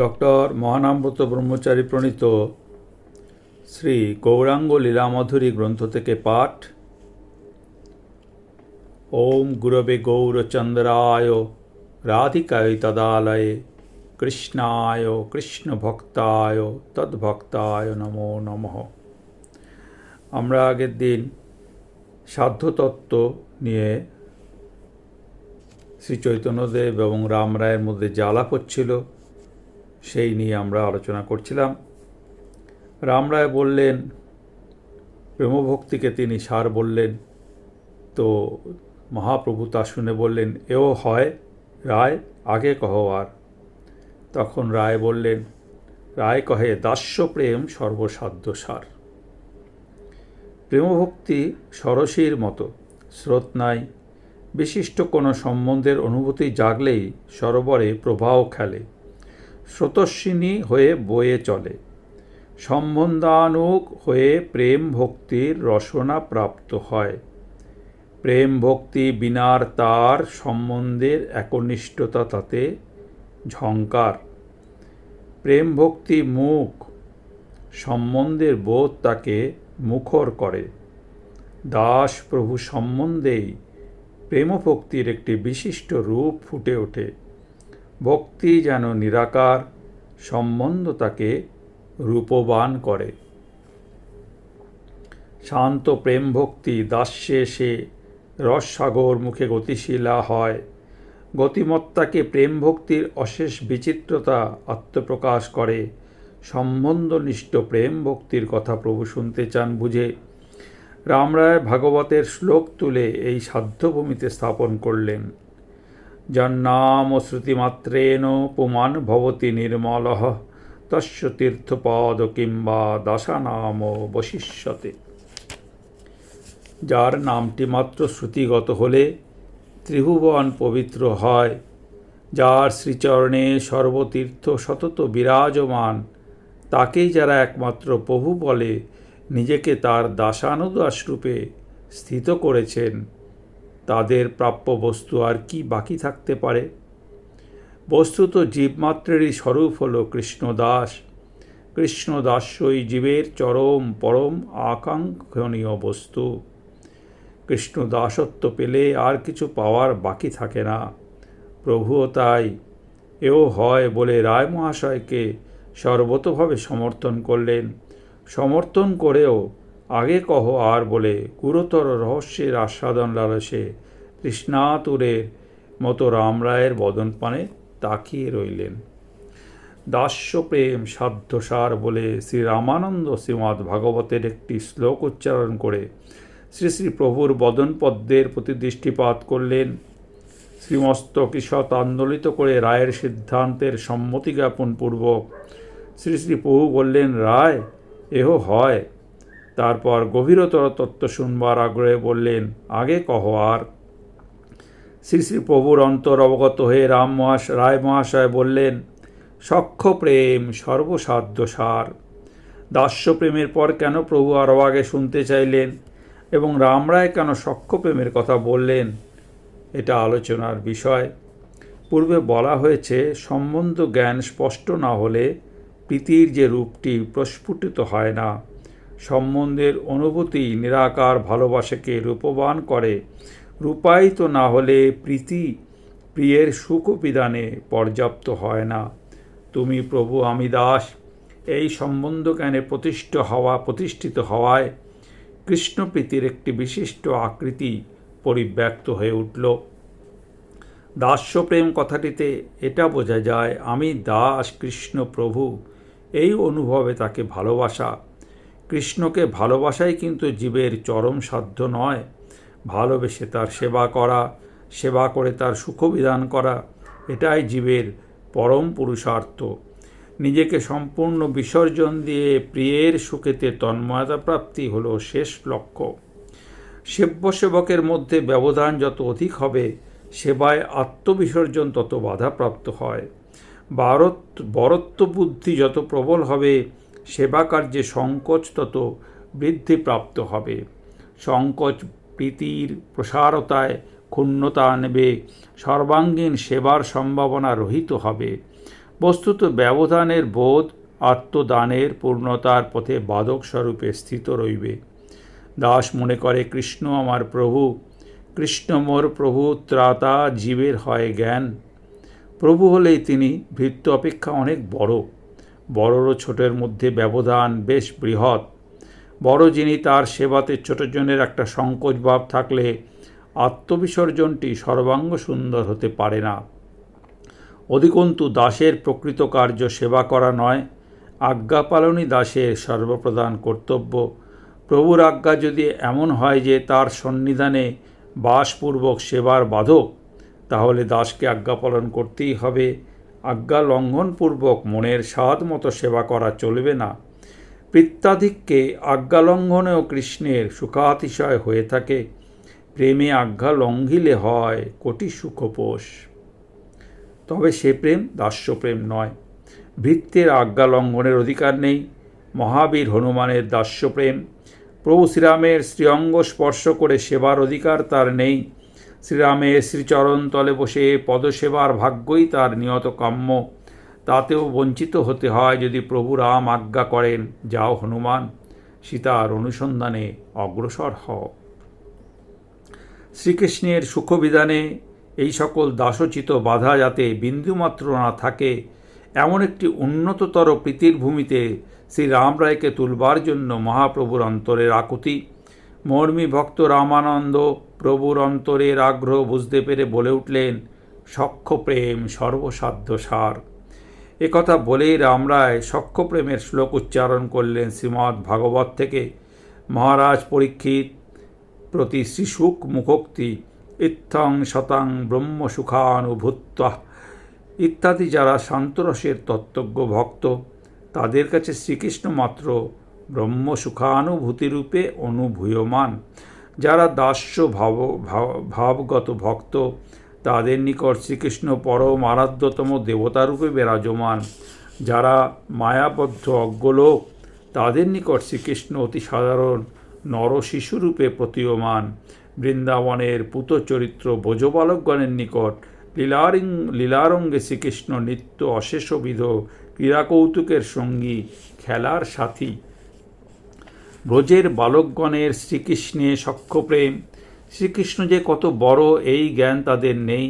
Doctor মহানামব্রত ব্রহ্মচারী প্রণীত শ্রী গৌরাঙ্গ লীলামাধুরী গ্রন্থ থেকে পাঠ। ওম গুরবে গৌরচন্দ্রায় রাধিকায় তদালয়ে, কৃষ্ণায় কৃষ্ণভক্তায় তদ্ভক্তায় নমো নমঃ। আমরা আগের দিন সাধ্যতত্ত্ব নিয়ে শ্রী চৈতন্যদেব এবং রাম রায়ের মধ্যে আলাপ হচ্ছিল সেই নিয়ে আমরা আলোচনা করছিলাম। রামরায় বললেন প্রেমভক্তিকে তিনি সার বললেন। তো মহাপ্রভু তা শুনে বললেন, এও হয় রায়, আগে কহ আর। তখন রায় বললেন, রায় কহে, দাস্য প্রেম সর্বসাধ্য সার। প্রেমভক্তি সরসীর মতো, স্রোত নাই। বিশিষ্ট কোনো সম্বন্ধের অনুভূতি জাগলেই সরোবরে প্রবাহ খেলে। স্রোতস্বিনী হয়ে বয়ে চলে। সম্বন্ধানুক হয়ে প্রেম ভক্তির রসনা প্রাপ্ত হয়। প্রেম ভক্তি বিনার তার সম্বন্ধের একনিষ্ঠতা তাতে ঝঙ্কার। প্রেম ভক্তি মুখ সম্বন্ধের বোধ তাকে মুখর করে। দাস প্রভু সম্বন্ধেই প্রেমভক্তির একটি বিশিষ্ট রূপ ফুটে ওঠে। ভক্তি যেন নিরাকার সম্বন্ধ তাকে রূপবান করে। শান্ত প্রেম ভক্তি দাস্যে সে রসসাগর মুখে গতিশীলা হয়। গতিমত্তাকে প্রেম ভক্তির অশেষ বিচিত্রতা আত্মপ্রকাশ করে। সম্বন্ধনিষ্ঠ প্রেম ভক্তির কথা প্রভু শুনতে চান বুঝে। রামরায় ভাগবতের শ্লোক তুলে এই সাধ্যভূমিতে স্থাপন করলেন। জন্নাম শ্রুতিমাত্রেণ পুমান ভবতি নির্মল তস্য তীর্থপদ কিংবা দাসানাম বশিষ্যতে যার নামটি মাত্র শ্রুতিগত হলে ত্রিভুবন পবিত্র হয়, যার শ্রীচরণে সর্বতীর্থ সতত বিরাজমান, তাকেই যারা একমাত্র প্রভু বলে নিজেকে তার দাসানুদাস রূপে স্থিত করেছেন। তাদের প্রাপ্য বস্তু আর কি বাকি থাকতে পারে? বস্তুত জীবমাত্রেরই স্বরূপ হল কৃষ্ণদাস। কৃষ্ণদাসই জীবের চরম, পরম, আকাঙ্ক্ষণীয় বস্তু। কৃষ্ণদাসত্ব পেলে আর কিছু পাওয়ার বাকি থাকে না। প্রভুও তাই। এও হয় বলে রায় মহাশয়কে সর্বতভাবে সমর্থন করলেন। সমর্থন করেও আগে কহ আর বলে গুরুতর রহস্যের আস্বাদন লালসে তৃষ্ণাতুরের মতো রাম রামরায়ের বদনপানে তাকিয়ে রইলেন। দাস্য প্রেম সাধ্যসার বলে শ্রী রামানন্দ শ্রীমৎ ভাগবতের একটি শ্লোক উচ্চারণ করে শ্রী শ্রী প্রভুর বদনপদ্মের প্রতি দৃষ্টিপাত করলেন। শ্রীমস্তক ঈষৎ আন্দোলিত করে রায়ের সিদ্ধান্তের সম্মতি জ্ঞাপন পূর্বক শ্রী শ্রী প্রভু বললেন, রায়, এহ হয়। তারপর গভীরতর তত্ত্ব শুনবার আগ্রহে বললেন, আগে কহ আর। শ্রী শ্রী প্রভুর অন্তর অবগত হয়ে রাম মহাশ, রায় মহাশয় বললেন সক্ষ প্রেম সর্বসাধ্য সার। দাস্য প্রেমের পর কেন প্রভু আরও আগে শুনতে চাইলেন? এবং রামরায় কেন সক্ষ প্রেমের কথা বললেন? এটা আলোচনার বিষয়। পূর্বে বলা হয়েছে, সম্বন্ধ জ্ঞান স্পষ্ট না হলে প্রীতির যে রূপটি প্রস্ফুটিত হয় না। সম্বন্ধের অনুভূতি নিরাকার ভালোবাসাকে রূপবান করে। রূপায়িত না হলে প্রীতি প্রিয়ের সুখ বিধানে পর্যাপ্ত হয় না। তুমি প্রভু আমি দাস। এই সম্বন্ধ জ্ঞানে প্রতিষ্ঠিত হওয়া, প্রতিষ্ঠিত হওয়ায় কৃষ্ণপ্রীতির একটি বিশিষ্ট আকৃতি পরিব্যক্ত হয়ে উঠল। দাস্যপ্রেম কথাটিতে এটা বোঝা যায়, আমি দাস কৃষ্ণ প্রভু, এই অনুভবে তাকে ভালোবাসা কৃষ্ণকে ভালোবাসাই কিন্তু জীবের চরম সাধ্য নয়। ভালোবেসে তার সেবা করা, সেবা করে তার সুখবিধান করা, এটাই জীবের পরম পুরুষার্থ। নিজেকে সম্পূর্ণ বিসর্জন দিয়ে প্রিয়ের সুখেতে তন্ময়তা প্রাপ্তি হল শেষ লক্ষ্য। সেবকের মধ্যে ব্যবধান যত অধিক হবে, সেবায় আত্মবিসর্জন তত বাধাপ্রাপ্ত হয়। বারত বরত্ব বুদ্ধি যত প্রবল হবে সেবা কার্যে সংকোচ তত বৃদ্ধিপ্রাপ্ত হবে। সংকোচ প্রীতির প্রসারতায় ক্ষুণ্ণতা আনবে, সর্বাঙ্গীন সেবার সম্ভাবনা রহিত হবে। বস্তুত ব্যবধানের বোধ আত্মদানের পূর্ণতার পথে বাদক স্বরূপে স্থিত রইবে। দাস মনে করে, কৃষ্ণ আমার প্রভু, কৃষ্ণ মোর প্রভু ত্রাতা জীবের হয় জ্ঞান। প্রভু হলেই তিনি, ভৃত্য অপেক্ষা অনেক বড়। বড়র ছোটের মধ্যে ব্যবধান বেশ বৃহৎ। বড় যিনি তার সেবাতে ছোটজনের একটা সংকোচ ভাব থাকলে আত্মবিসর্জনটি সর্বাঙ্গ সুন্দর হতে পারে না। অধিকন্তু দাসের প্রকৃত কার্য সেবা করা নয় আজ্ঞা পালনই দাসের সর্বপ্রধান কর্তব্য। প্রভুর আজ্ঞা যদি এমন হয় যে তার সন্নিধানে বাসপূর্বক সেবার বাধক, তাহলে দাসকে আজ্ঞা পালন করতেই হবে। আজ্ঞা লঙ্ঘনপূর্বক মনের স্বাদ মতো সেবা করা চলবে না। পিত্তাধিককে আজ্ঞা লঙ্ঘনেও কৃষ্ণের সুখাতিশয় হয়ে থাকে। প্রেমে আজ্ঞা লঙ্ঘিলে হয় কোটি সুখপোষ। তবে সে প্রেম দাস্যপ্রেম নয়। ভৃত্যের আজ্ঞা লঙ্ঘনের অধিকার নেই। মহাবীর হনুমানের দাস্যপ্রেম। প্রভু শ্রীরামের শ্রীঅঙ্গ স্পর্শ করে সেবার অধিকার তার নেই। শ্রীরামের শ্রীচরণ তলে বসে পদসেবার ভাগ্যই তার নিয়ত কাম্য। তাতেও বঞ্চিত হতে হয় যদি প্রভু রাম আজ্ঞা করেন, যাও হনুমান, সীতার অনুসন্ধানে অগ্রসর হও। শ্রীকৃষ্ণের সুখবিধানে এই সকল দাসোচিত বাধা যাতে বিন্দুমাত্র না থাকে, এমন একটি উন্নততর প্রীতির ভূমিতে শ্রী রামরায়কে তুলবার জন্য মহাপ্রভুর অন্তরের আকুতি। মর্মী ভক্ত রামানন্দ প্রভুর অন্তরের আগ্রহ বুঝতে পেরে বলে উঠলেন সক্ষ প্রেম সর্বসাধ্য সার। একথা বলেই রামরায় সক্ষ প্রেমের শ্লোক উচ্চারণ করলেন শ্রীমৎ ভাগবত থেকে। মহারাজ পরীক্ষিত, প্রতি শ্রীসুখ মুখোক্তি, ইত্থং শতাং ব্রহ্ম সুখানুভূত্বা ইত্যাদি যারা শান্তরসের তত্ত্বজ্ঞ ভক্ত, তাদের কাছে শ্রীকৃষ্ণ মাত্র ব্রহ্ম সুখানুভূতিরূপে অনুভূয়মান। যারা দাস্য ভাব ভাবগত ভক্ত, তাদের নিকট শ্রীকৃষ্ণ পরম আরাধ্যতম দেবতারূপে বিরাজমান। যারা মায়াবদ্ধ অজ্ঞলোক তাদের নিকট শ্রীকৃষ্ণ অতি সাধারণ নরশিশুরূপে প্রতীয়মান। বৃন্দাবনের পুত চরিত্র ভোজবালকগণের নিকট লীলারিং, লীলারঙ্গে শ্রীকৃষ্ণ নিত্য অশেষবিধ ক্রীড়াকৌতুকের সঙ্গী, খেলার সাথী। ব্রজের বালকগণের শ্রীকৃষ্ণে সক্ষপ্রেম শ্রীকৃষ্ণ যে কত বড় এই জ্ঞান তাদের নেই,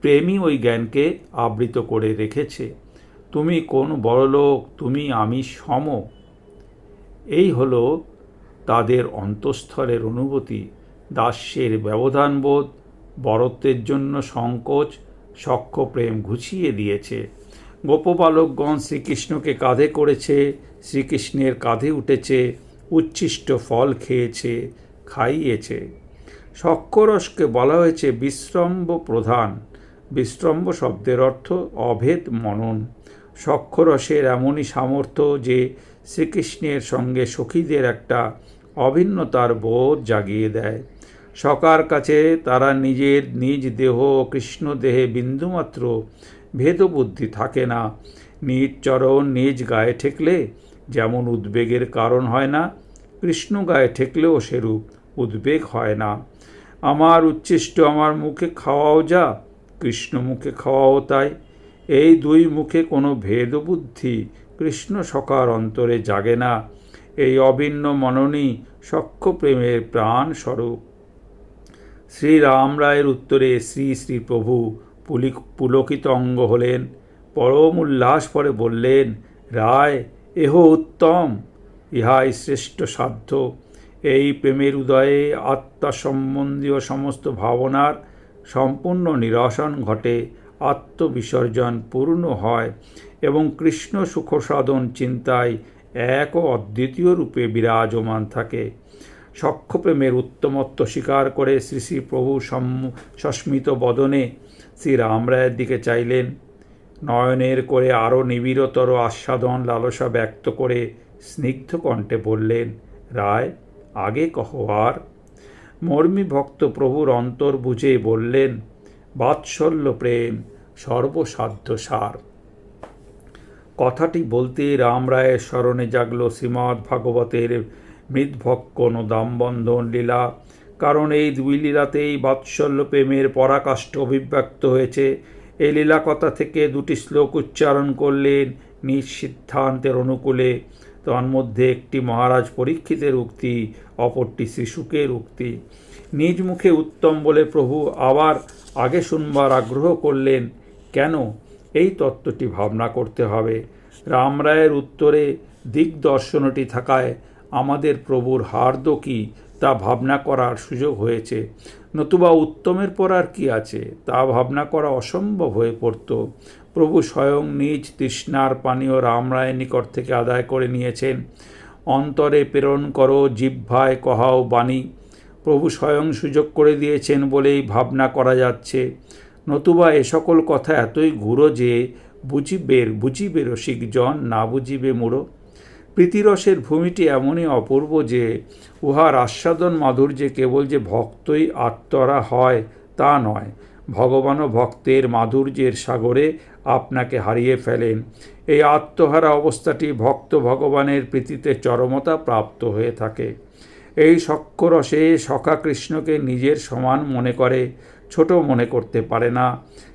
প্রেমই ওই জ্ঞানকে আবৃত করে রেখেছে। তুমি কোন বড়লোক, তুমি আমি সম। এই হলো তাদের অন্তঃস্থলের অনুভূতি। দাস্যের ব্যবধানবোধ বরত্বের জন্য সংকোচ সক্ষ প্রেম ঘুচিয়ে দিয়েছে। গোপবালকগণ শ্রীকৃষ্ণকে কাঁধে করেছে, শ্রীকৃষ্ণের কাঁধে উঠেছে। উচ্ছিষ্ট ফল খেয়েছে, খাইয়েছে। সক্ষরসকে বলা হয়েছে বিশ্রম্ব প্রধান। বিশ্রম্ব শব্দের অর্থ অভেদ মনন। সক্ষরসের এমনই সামর্থ্য যে শ্রীকৃষ্ণের সঙ্গে সখীদের একটা অভিন্নতার বোধ জাগিয়ে দেয়। সকার কাছে তারা নিজের নিজ দেহ কৃষ্ণ দেহে বিন্দুমাত্র ভেদবুদ্ধি থাকে না। নিজ চরণ নিজ গায়ে ঠেকলে যেমন উদ্বেগের কারণ হয় না কৃষ্ণ গায়ে ঠেকলেও সেরূপ উদ্বেগ হয় না। আমার উচ্ছিষ্ট আমার মুখে খাওয়াও যা, কৃষ্ণ মুখে খাওয়াও তাই। এই দুই মুখে কোনো ভেদবুদ্ধি কৃষ্ণ সকার অন্তরে জাগে না। এই অভিন্ন মননী সক্ষ প্রেমের প্রাণ স্বরূপ। শ্রীরাম রায়ের উত্তরে শ্রী শ্রী প্রভু পুলিক পুলকিত অঙ্গ হলেন। পরম উল্লাস পরে বললেন, রায়, এহ উত্তম। ইহাই শ্রেষ্ঠ সাধ্য। এই প্রেমের উদয়ে আত্মা সম্বন্ধীয় সমস্ত ভাবনার সম্পূর্ণ নিরসন ঘটে, আত্মবিসর্জন পূর্ণ হয় এবং কৃষ্ণ সুখসাধন চিন্তায় এক ও অদ্বিতীয় রূপে বিরাজমান থাকে। সক্ষপ্রেমের উত্তমত্ব স্বীকার করে শ্রী শ্রী প্রভু সস্মিত বদনে শ্রী রামরায়ের দিকে চাইলেন। নয়নের করে আরও নিবিড়তর আস্বাদন লালসা ব্যক্ত করে স্নিগ্ধ কণ্ঠে বললেন, রায়, আগে কহ আর। মর্মী ভক্ত প্রভুর অন্তর বুঝে বললেন, বাৎসল্য প্রেম, সর্বসাধ্য সার। কথাটি বলতে রাম রায়ের স্মরণে জাগল শ্রীমৎ ভাগবতের মৃদভক্ষণ ও দামবন্ধন লীলা, কারণ এই দুই লীলাতেই বাৎসল্য প্রেমের পরাকাষ্ঠ অভিব্যক্ত হয়েছে। এই লীলাকথা থেকে দুটি শ্লোক উচ্চারণ করলেন নিজ সিদ্ধান্তের অনুকূলে। তন্মধ্যে একটি মহারাজ পরীক্ষিতের উক্তি, অপরটি শিশুকের উক্তি। নিজ মুখে উত্তম বলে প্রভু আবার আগে শুনবার আগ্রহ করলেন, কেন? এই তত্ত্বটি ভাবনা করতে হবে। রাম রায়ের উত্তরে দিগদর্শনটি থাকায় আমাদের প্রভুর হার্দ কি? তা ভাবনা করার সুযোগ হয়েছে। নতুবা উত্তমের পর আর কি আছে? তা ভাবনা করা অসম্ভব হয়ে পড়ত। প্রভু স্বয়ং নিজ তৃষ্ণার পানীয় রামরায়ের নিকট থেকে আদায় করে নিয়েছেন। অন্তরে প্রেরণ করো, জিহ্বায় কহাও বাণী। প্রভু স্বয়ং সুযোগ করে দিয়েছেন বলেই ভাবনা করা যাচ্ছে। নতুবা এ সকল কথা এতই ঘুরো যে বুঝিবের বুঝিবে রসিকজন, না বুঝিবে মুড়ো প্রীতিরসের ভূমিটি এমনই অপূর্ব যে উহার আস্বাদন মাধুর্যে কেবল যে ভক্তই আত্মরা হয় তা নয়, ভগবানও ভক্তের মাধুর্যের সাগরে আপনাকে হারিয়ে ফেলেন। এই আত্মহারা অবস্থাটি ভক্ত ভগবানের প্রীতিতে চরমতা প্রাপ্ত হয়ে থাকে। এই সক্ষরসে সখা কৃষ্ণকে নিজের সমান মনে করে, ছোট মনে করতে পারে না।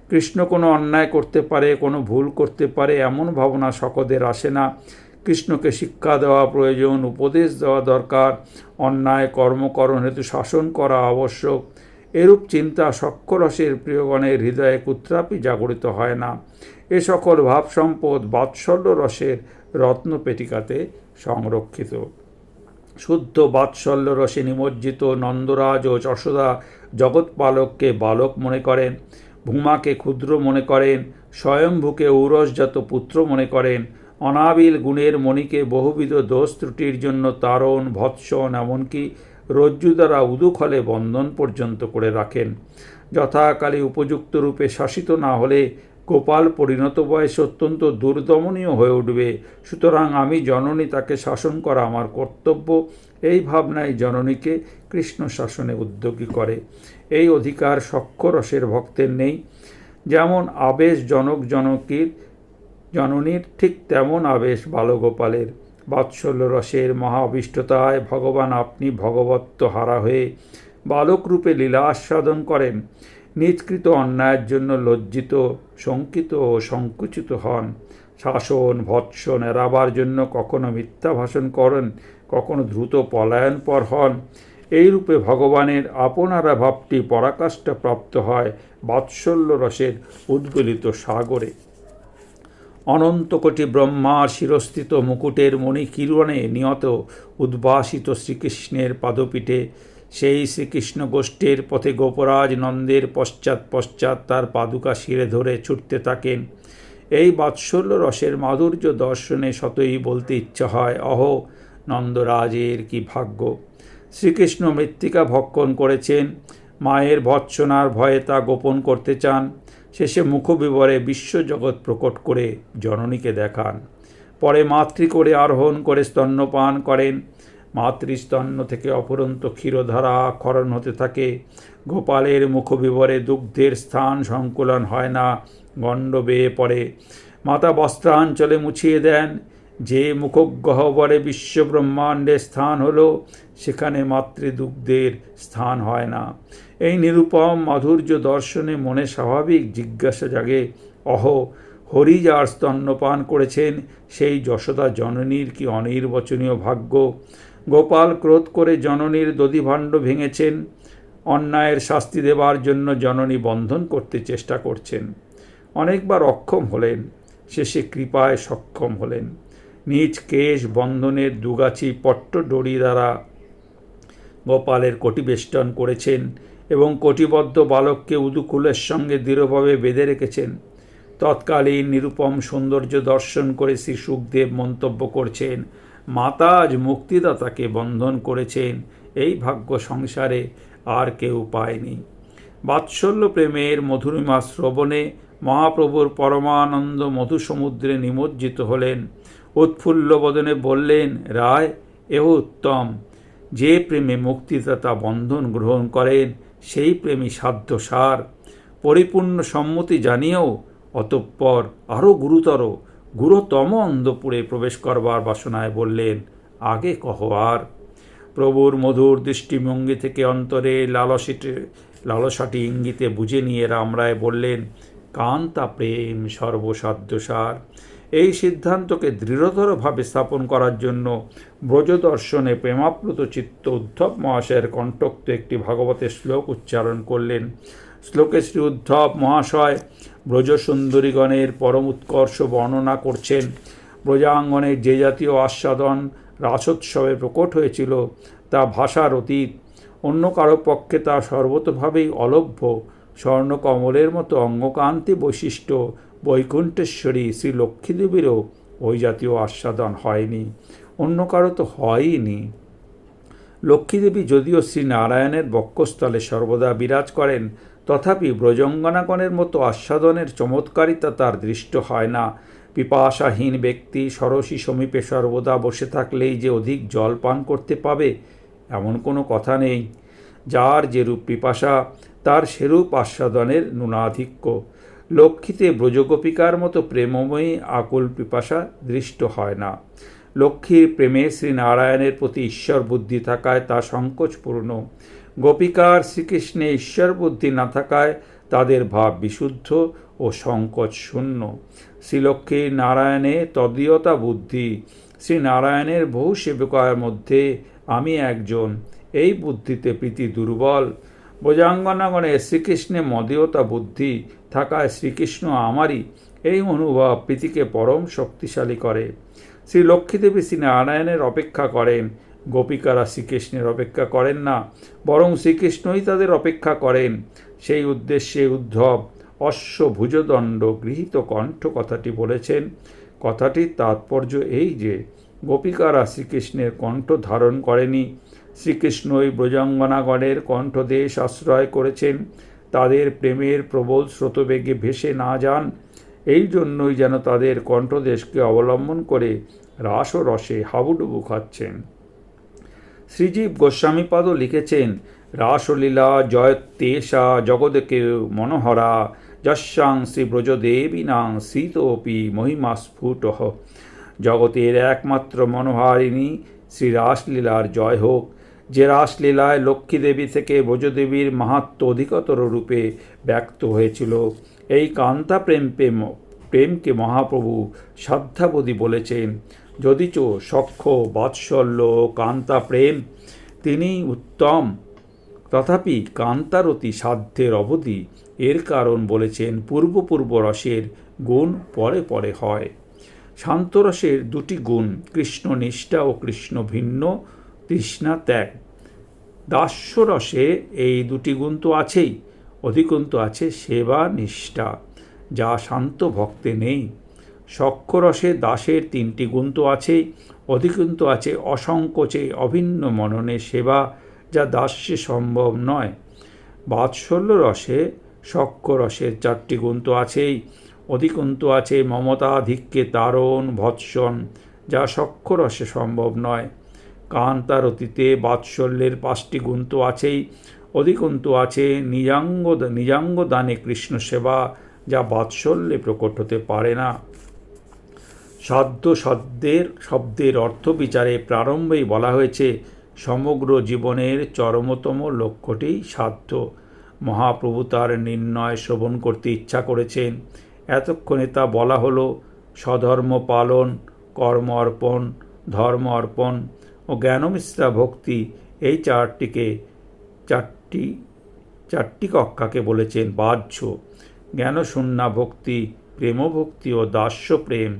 কৃষ্ণ কোনো অন্যায় করতে পারে, কোনো ভুল করতে পারে, এমন ভাবনা সকদের আসে না। কৃষ্ণকে শিক্ষা দেওয়া প্রয়োজন, উপদেশ দেওয়া দরকার, অন্যায় কর্মকরণ হেতু শাসন করা আবশ্যক। এরূপ চিন্তা সক্ষরসের প্রিয়গণের হৃদয়ে কুত্রাপি জাগরিত হয় না। এ সকল ভাব সম্পদ বাৎসল্য রসের রত্নপেটিকাতে সংরক্ষিত। শুদ্ধ বাৎসল্য রসে নিমজ্জিত নন্দরাজ ও যশোদা জগৎপালককে বালক মনে করেন, ভূমাকে ক্ষুদ্র মনে করেন স্বয়ংভূকে ঔরসজাত পুত্র মনে করেন অনাবিল গুণের মণিকে বহুবিধ দোষ ত্রুটির জন্য তারণ, ভৎসন, এমনকি রজ্জু দ্বারা উদুখলে বন্ধন পর্যন্ত করে রাখেন। যথাকালে উপযুক্ত রূপে শাসিত না হলে গোপাল পরিণত বয়সে অত্যন্ত দুর্দমনীয় হয়ে উঠবে। সুতরাং আমি জননী তাকে শাসন করা আমার কর্তব্য। এই ভাবনায় জননীকে কৃষ্ণ শাসনে উদ্যোগী করে। এই অধিকার সক্ষরসের ভক্তের নেই। যেমন আবেশ জনক জনকীর জননীর ঠিক তেমন আবেশ বালগোপালের। বাৎসল্য রসের মহাবিষ্টতায় ভগবান আপনি ভগবত্ব হারা হয়ে বালকরূপে লীলা আস্বাদন করেন। নিজকৃত অন্যায়ের জন্য লজ্জিত, শঙ্কিত ও সংকুচিত হন। শাসন, ভৎসন এড়াবার জন্য কখনো মিথ্যা ভাষণ করেন, কখনো দ্রুত পলায়ন পর হন এইরূপে ভগবানের আপনারা ভাবটি পরাকাষ্ঠা প্রাপ্ত হয় বাৎসল্য রসের উদ্বেলিত সাগরে। অনন্ত কোটি ব্রহ্মার শিরস্থিত মুকুটের মণিকিরণে নিয়ত উদ্ভাসিত শ্রীকৃষ্ণের পাদপীঠে, সেই শ্রীকৃষ্ণ গোষ্ঠীর পথে গোপরাজ নন্দের পশ্চাৎ পশ্চাৎ তার পাদুকা শিরে ধরে ছুটতে থাকেন। এই বাৎসল্য রসের মাধুর্য দর্শনে শতই বলতে ইচ্ছা হয়, অহ, নন্দরাজের কি ভাগ্য! শ্রীকৃষ্ণ মৃত্তিকা ভক্ষণ করেছেন, মায়ের ভৎসনার ভয়ে তা গোপন করতে চান। শেষে মুখবিবরে বিশ্বজগৎ প্রকট করে জননীকে দেখান। পরে মাতৃ করে আরোহণ করে স্তন্যপান করেন। মাতৃস্তন্য থেকে অপরন্ত ক্ষীরধারা ক্ষরণ হতে থাকে। গোপালের মুখবিবরে দুগ্ধের স্থান সংকুলন হয় না, গণ্ড বেয়ে পড়ে। মাতা বস্ত্রাঞ্চলে মুছিয়ে দেন। যে মুখগহ্বরে বিশ্বব্রহ্মাণ্ডে স্থান হলো, সেখানে মাতৃদুগ্ধের স্থান হয় না। এই নিরুপম মাধুর্য দর্শনে মনে স্বাভাবিক জিজ্ঞাসা জাগে, অহ হরি যার স্তন্যপান করেছেন সেই যশোদা জননীর কি অনির্বচনীয় ভাগ্য? গোপাল ক্রোধ করে জননীর দধিভাণ্ড ভেঙেছেন, অন্যায়ের শাস্তি দেবার জন্য জননী বন্ধন করতে চেষ্টা করছেন। অনেকবার অক্ষম হলেন, শেষে কৃপায় সক্ষম হলেন। নিজ কেশ বন্ধনের দুগাছি পট্ট ডড়ি দ্বারা গোপালের কটিবেষ্টন করেছেন এবং কটিবদ্ধ বালককে উদুকুলের সঙ্গে দৃঢ়ভাবে বেঁধে রেখেছেন। তৎকালীন নিরুপম সৌন্দর্য দর্শন করে শ্রী সুখদেব মন্তব্য করছেন, মাতা আজ মুক্তিদাতাকে বন্ধন করেছেন, এই ভাগ্য সংসারে আর কেউ পায়নি। বাৎসল্য প্রেমের মধুরিমা শ্রবণে মহাপ্রভুর পরমানন্দ মধুসমুদ্রে নিমজ্জিত হলেন। উৎফুল্ল বদনে বললেন, রায়, এহ উত্তম। যে প্রেমে মুক্তিদাতা বন্ধন গ্রহণ করেন সেই প্রেমী সাধ্য সার। পরিপূর্ণ সম্মতি জানিয়েও অতঃপর আরও গুরুতর গুরুতম অন্ধপুরে প্রবেশ করবার বাসনায় বললেন, আগে কহ আর। প্রভুর মধুর দৃষ্টিভঙ্গি থেকে অন্তরে লালসিটে, লালসাটি ইঙ্গিতে বুঝে নিয়ে রামরায় বললেন, কান্তা প্রেম সর্বসাধ্যসার এই সিদ্ধান্তকে দৃঢ়তরভাবে স্থাপন করার জন্য ব্রজদর্শনে প্রেমাপ্লুত চিত্ত উদ্ধব মহাশয়ের কণ্ঠক্ত একটি ভাগবতের শ্লোক উচ্চারণ করলেন। শ্লোকে শ্রী উদ্ধব মহাশয় ব্রজসুন্দরীগণের পরম উৎকর্ষ বর্ণনা করছেন। ব্রজাঙ্গনের যে জাতীয় আস্বাদন রাসোৎসবে প্রকট হয়েছিল, তা ভাষার অতীত। অন্য কারও পক্ষে তা সর্বতভাবেই অলভ্য। স্বর্ণকমলের মতো অঙ্গকান্তি বৈশিষ্ট্য বৈকুণ্ঠেশ্বরী শ্রী লক্ষ্মীদেবীরও ওই জাতীয় আস্বাদন হয়নি, অন্য কারও তো হয়ইনি। লক্ষ্মীদেবী যদিও শ্রী নারায়ণের বক্ষস্থলে সর্বদা বিরাজ করেন, তথাপি ব্রজঙ্গনাগণের মতো আস্বাদনের চমৎকারিতা তার দৃষ্ট হয় না। পিপাসাহীন ব্যক্তি সরসী সমীপে সর্বদা বসে থাকলেই যে অধিক জল পান করতে পাবে, এমন কোনো কথা নেই। যার যেরূপ পিপাসা, তার সেরূপ আস্বাদনের ন্যূনাধিক্য। লক্ষ্মীতে ব্রজগোপিকার মতো প্রেমময়ী আকুল পিপাসা দৃষ্ট হয় না। লক্ষ্মীর প্রেমে শ্রীনারায়ণের প্রতি ঈশ্বর বুদ্ধি থাকায় তা সংকোচপূর্ণ। গোপিকার শ্রীকৃষ্ণে ঈশ্বর বুদ্ধি না থাকায় তাদের ভাব বিশুদ্ধ ও সংকোচ শূন্য শ্রীলক্ষ্মীর নারায়ণে তদীয়তা বুদ্ধি। শ্রীনারায়ণের বহু সেবকার মধ্যে আমি একজন। এই বুদ্ধিতে প্রীতি দুর্বল। বোজাঙ্গনাগণে শ্রীকৃষ্ণে মদীয়তা বুদ্ধি থাকায় শ্রীকৃষ্ণ আমারই এই অনুভব প্রীতিকে পরম শক্তিশালী করে। শ্রী লক্ষ্মীদেবী শ্রী নারায়ণের অপেক্ষা করেন। গোপিকারা শ্রীকৃষ্ণের অপেক্ষা করেন না, বরং শ্রীকৃষ্ণই তাদের অপেক্ষা করেন। সেই উদ্দেশ্যে উদ্ধব অশ্ব ভুজদণ্ড গৃহীত কণ্ঠ কথাটি বলেছেন। কথাটির তাৎপর্য এই যে, গোপিকারা শ্রীকৃষ্ণের কণ্ঠ ধারণ করেনি শ্রীকৃষ্ণই ব্রজাঙ্গনাগণের কণ্ঠদেশ আশ্রয় করেছেন। তাদের প্রেমের প্রবল স্রোতবেগে ভেসে না যান। এই জন্যই যেন তাদের কণ্ঠদেশকে অবলম্বন করে রাস ও রসে হাবুডুবু খাচ্ছেন। শ্রীজীব গোস্বামীপাদও লিখেছেন, রাসলীলা জয়তেশা জগদকে মনোহরা যস্যাং শ্রী ব্রজদেবীনাং শীতোপি মহিমা স্ফুট জগতের একমাত্র মনোহারিণী শ্রী রাসলীলার জয় হোক। যে রাসলীলায় লক্ষ্মীদেবী থেকে ব্রজদেবীর মাহাত্ম অধিকতর রূপে ব্যক্ত হয়েছিল। এই কান্তা প্রেম প্রেম প্রেমকে মহাপ্রভু সাধ্যাবধি বলেছেন। যদিচ সক্ষ বাৎসল্য কান্তা প্রেম তিনি উত্তম, তথাপি কান্তারতি সাধ্যের অবধি এর কারণ বলেছেন পূর্বপূর্ব রসের গুণ পরে পরে হয়। শান্তরসের দুটি গুণ কৃষ্ণ নিষ্ঠা ও কৃষ্ণ ভিন্ন তৃষ্ণা ত্যাগ। দাস্যরসে এই দুটি গুণ তো আছেই অধিকন্তু আছে সেবা নিষ্ঠা, যা শান্ত ভক্তে নেই। সক্ষরসে দাসের তিনটি গুণ তো আছেই অধিকন্তু আছে অসংকোচে অভিন্ন মননে সেবা, যা দাস্যে সম্ভব নয়। বাৎসল্য রসে সক্ষরসের চারটি গুণ তো আছেই অধিকন্তু আছে মমতাধিক্যে তারণ ভৎসন, যা সক্ষরসে সম্ভব নয়। কান্তারতিতে বাৎসল্যের পাঁচটি গুণ তো আছেই। অধিকন্তু আছে নিজাঙ্গ নিজাঙ্গ দানে কৃষ্ণ সেবা, যা বাৎসল্যে প্রকট হতে পারে না। সাধ্য শব্দের শব্দের অর্থ বিচারে প্রারম্ভেই বলা হয়েছে, সমগ্র জীবনের চরমতম লক্ষ্যটি সাধ্য। মহাপ্রভু তার নির্ণয় শ্রবণ করতে ইচ্ছা করেছেন। এতক্ষণে তা বলা হলো, স্বধর্ম পালন, কর্ম অর্পণ, ধর্ম অর্পণ ও জ্ঞানমিশ্রা ভক্তি এই চারটিকে চারটি চারটি কক্ষাকে বলেছেন বাহ্য। জ্ঞানশূন্যা ভক্তি প্রেমভক্তি ও দাস্য প্রেম,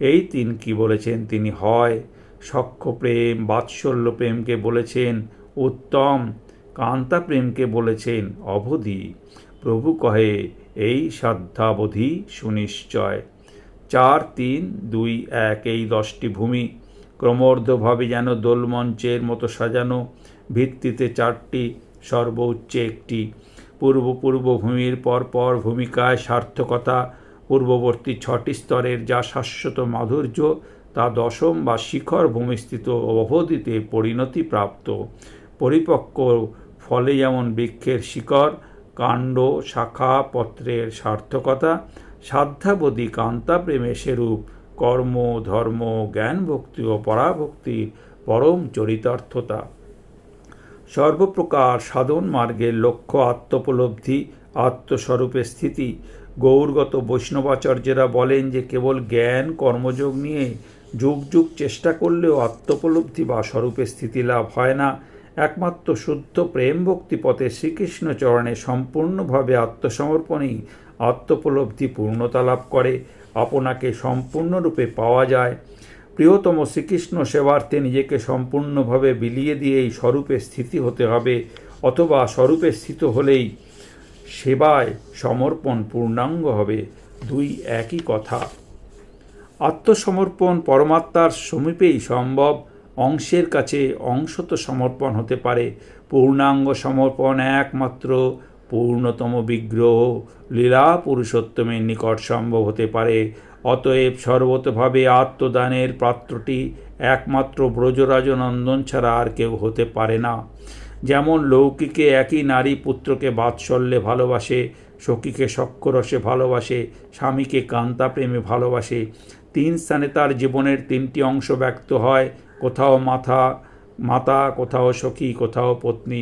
এই তিন কি বলেছেন তিনি? হয় সক্ষ প্রেম, বাৎসল্য প্রেমকে বলেছেন উত্তম, কান্তা প্রেমকে বলেছেন অবধি। প্রভু কহে, এই সাধ্যাবধি সুনিশ্চয়। চার, তিন, দুই, এক, এই দশটি ভূমি ক্রমর্ধভাবে যেন দোলমঞ্চের মতো সাজানো ভিত্তিতে চারটি সর্বোচ্চে একটি পূর্ব পূর্ব ভূমির পর পর ভূমিকায় সার্থকতা, পূর্ববর্তী ছটি স্তরের যা শাশ্বত মাধুর্য, তা দশম বা শিখর ভূমিস্থিত অবধিতে পরিণতি প্রাপ্ত। পরিপক্ক ফলে যেমন বৃক্ষের শিকড় কাণ্ড, শাখা, পত্রের সার্থকতা, সাধ্যাবধি কান্তা প্রেমে সেরূপ কর্ম, ধর্ম, জ্ঞান ভক্তি ও পরাভক্তির পরম চরিতার্থতা। সর্বপ্রকার সাধন মার্গের লক্ষ্য আত্মোপলব্ধি, আত্মস্বরূপে স্থিতি। গৌরগত বৈষ্ণবাচার্যেরা বলেন যে কেবল জ্ঞান, কর্মযোগ নিয়ে যুগ যুগ চেষ্টা করলেও আত্মোপলব্ধি বা স্বরূপে স্থিতি লাভ হয় না। একমাত্র শুদ্ধ প্রেম ভক্তি পথে শ্রীকৃষ্ণ চরণে সম্পূর্ণভাবে আত্মসমর্পণেই আত্মোপলব্ধি পূর্ণতা লাভ করে। আপনাকে সম্পূর্ণরূপে পাওয়া যায়। প্রিয়তম শ্রীকৃষ্ণ সেবার্থে নিজেকে সম্পূর্ণভাবে বিলিয়ে দিয়েই স্বরূপে স্থিতি হতে হবে, অথবা স্বরূপে স্থিত হলেই সেবায় সমর্পণ পূর্ণাঙ্গ হবে। দুই একই কথা। আত্মসমর্পণ পরমাত্মার সমীপেই সম্ভব। অংশের কাছে অংশত সমর্পণ হতে পারে। পূর্ণাঙ্গ সমর্পণ একমাত্র পূর্ণতম বিগ্রহ লীলা পুরুষোত্তমের নিকট সম্ভব হতে পারে। অতএব সর্বতভাবে আত্মদানের পাত্রটি একমাত্র ব্রজরাজ নন্দন ছাড়া আর কেউ হতে পারে না। যেমন লৌকিকে একই নারী পুত্রকে বাৎসল্যে ভালোবাসে, সখীকে সক্ষরসে ভালোবাসে, স্বামীকে কান্তা প্রেমে ভালোবাসে। তিন স্থানে তার জীবনের তিনটি অংশ ব্যক্ত হয়। কোথাও মাথা মাতা কোথাও সখী, কোথাও পত্নী,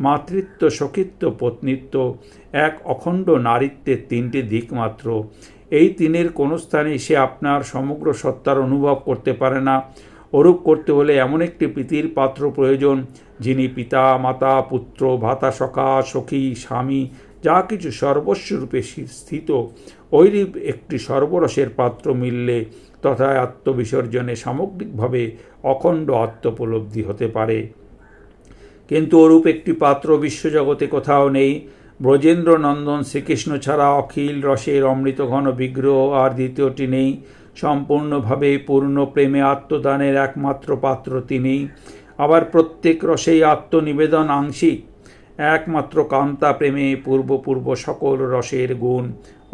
মাতৃত্ব, সখিত্ব, পত্নীত্ব, এক অখণ্ড নারীত্বের তিনটি দিক মাত্র। এই তিনের কোনো স্থানেই সে আপনার সমগ্র সত্তার অনুভব করতে পারে না। ওরূপ করতে হলে এমন একটি প্রীতির পাত্র প্রয়োজন, যিনি পিতা, মাতা, পুত্র, ভাতা, সখা, সখী, স্বামী যা কিছু সর্বস্বরূপে স্থিত ঐরূপ একটি সর্বরসের পাত্র মিললে তথা আত্মবিসর্জনে সামগ্রিকভাবে অখণ্ড আত্মোপলব্ধি হতে পারে। কিন্তু ওরূপ একটি পাত্র বিশ্বজগতে কোথাও নেই। ব্রজেন্দ্র নন্দন শ্রীকৃষ্ণ ছাড়া অখিল রসের অমৃত ঘন বিগ্রহ আর দ্বিতীয়টি নেই। সম্পূর্ণভাবে পূর্ণ প্রেমে আত্মদানের একমাত্র পাত্র তিনি। আবার প্রত্যেক রসেই আত্মনিবেদন আংশিক। একমাত্র কান্তা প্রেমে পূর্বপূর্ব সকল রসের গুণ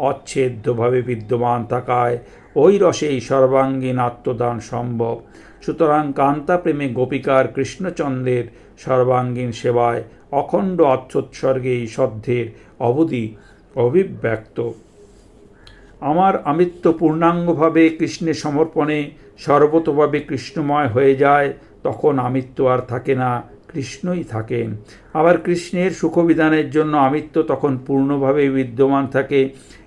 অচ্ছেদ্যভাবে বিদ্যমান থাকায় ওই রসেই সর্বাঙ্গীন আত্মদান সম্ভব। সুতরাং কান্তা প্রেমে গোপিকার কৃষ্ণচন্দ্রের সর্বাঙ্গীন সেবায় অখণ্ড আত্মোৎসর্গেই সদ্ধের অবধি অভিব্যক্ত। আমার আমিত্ব পূর্ণাঙ্গভাবে কৃষ্ণের সমর্পণে সর্বতভাবে কৃষ্ণময় হয়ে যায়, তখন আমিত্ব আর থাকে না। কৃষ্ণই থাকেন। আবার কৃষ্ণের সুখবিধানের জন্য আমিত্ব তখন পূর্ণভাবে বিদ্যমান থাকে।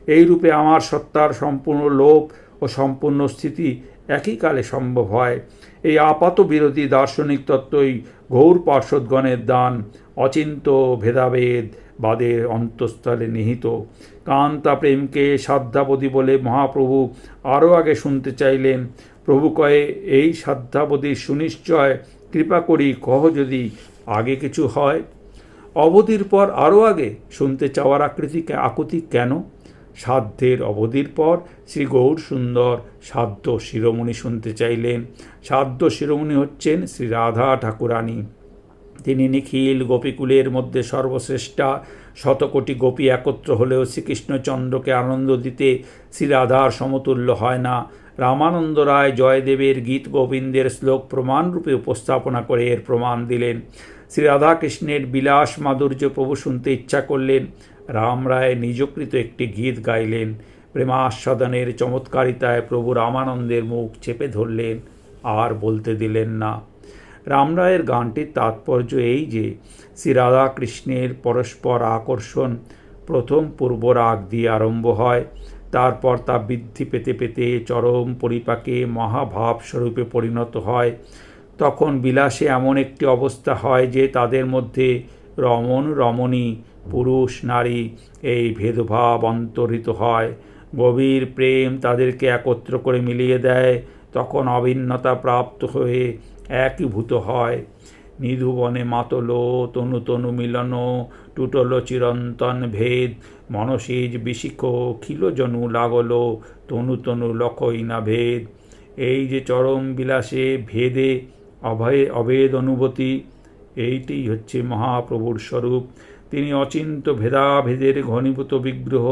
এই রূপে আমার সত্তার সম্পূর্ণ লোপ ও সম্পূর্ণ স্থিতি একই কালে সম্ভব হয়। এই আপাত বিরোধী দার্শনিক তত্ত্বই ঘৌর পার্শ্বদগণের দান, অচিন্ত ভেদাভেদ বাদের অন্তঃস্থলে নিহিত। কান্তা প্রেমকে সাধ্যাবধি বলে মহাপ্রভু আরও আগে শুনতে চাইলেন, প্রভু কয়ে, এই সাধ্যাবধির সুনিশ্চয় কৃপা করি, কহ যদি আগে কিছু হয়। অবধির পর আরও আগে শুনতে চাওয়ার আকৃতিকে আকুতি কেন? সাধ্যের অবধির পর শ্রী গৌর সুন্দর সাধ্য শিরোমণি শুনতে চাইলেন। সাধ্য শিরোমণি হচ্ছেন শ্রী রাধা ঠাকুরানী। তিনি নিখিল গোপীকুলের মধ্যে সর্বশ্রেষ্ঠা। শতকোটি গোপী একত্র হলেও শ্রীকৃষ্ণচন্দ্রকে আনন্দ দিতে শ্রীরাধার সমতুল্য হয় না। রামানন্দ রায় জয়দেবের গীত গোবিন্দের শ্লোক প্রমাণরূপে উপস্থাপনা করে এর প্রমাণ দিলেন। শ্রী রাধাকৃষ্ণের বিলাস মাধুর্য প্রভু শুনতে ইচ্ছা করলেন। রাম রায় নিজকৃত একটি গীত গাইলেন। প্রেমাস্বাদনের চমৎকারিতায় প্রভু রামানন্দের মুখ চেপে ধরলেন। আর বলতে দিলেন না। রামরায়ের গানটির তাৎপর্য এই যে, শ্রী রাধাকৃষ্ণের পরস্পর আকর্ষণ প্রথম পূর্ব রাগ দিয়ে আরম্ভ হয়। তারপর তা বৃদ্ধি পেতে পেতে চরম পরিপাকে মহাভাব স্বরূপে পরিণত হয়। তখন বিলাসে এমন একটি অবস্থা হয় যে তাদের মধ্যে রমণ, রমণী, পুরুষ, নারী এই ভেদভাব অন্তর্হিত হয়। গভীর প্রেম তাদেরকে একত্র করে মিলিয়ে দেয়। তখন অভিন্নতা প্রাপ্ত হয়ে একীভূত হয়। নিধুবনে মাতল, তনু তনু মিলন, টুটল চিরন্তন ভেদ। মনসীজ বিশিখ খিলজনু লাগল, তনু তনু লকই না ভেদ। এই যে চরম বিলাসে ভেদে অভয়ে অভেদ অনুভূতি এইটি হচ্ছে মহাপ্রভুর স্বরূপ। তিনি অচিন্ত ভেদাভেদের ঘনীভূত বিগ্রহ।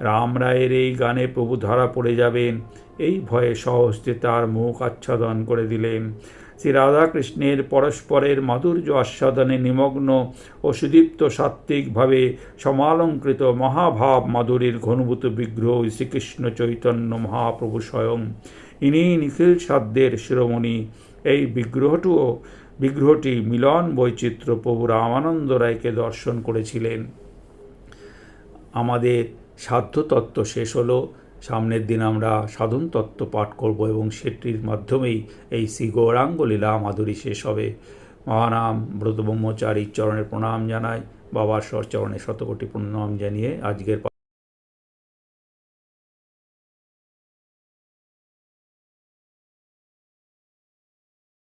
রাম রায়ের এই গানে প্রভু ধরা পড়ে যাবেন। এই ভয়ে সহস্তে তার মুখ আচ্ছাদন করে দিলেন। শ্রী রাধাকৃষ্ণের পরস্পরের মাধুর্য আস্বাদনে নিমগ্ন ও সুদীপ্ত সাত্ত্বিকভাবে সমালঙ্কৃত মহাভাব মাধুরীর ঘনীভূত বিগ্রহ শ্রীকৃষ্ণ চৈতন্য মহাপ্রভু স্বয়ং। ইনি নিখিল সাধ্যের শিরোমণি। এই বিগ্রহটিও, বিগ্রহটি মিলন বৈচিত্র্য প্রভু রামানন্দ রায়কে দর্শন করেছিলেন। আমাদের সাধ্যতত্ত্ব শেষ হলো। সামনের দিন আমরা সাধন তত্ত্ব পাঠ করব এবং সেটির মাধ্যমেই এই শ্রী গৌরাঙ্গ লীলা মাধুরী শেষ হবে। মহানাম ব্রত ব্রহ্মচারীর চরণে প্রণাম জানাই। বাবার চরণে শতকোটি প্রণাম জানিয়ে আজকের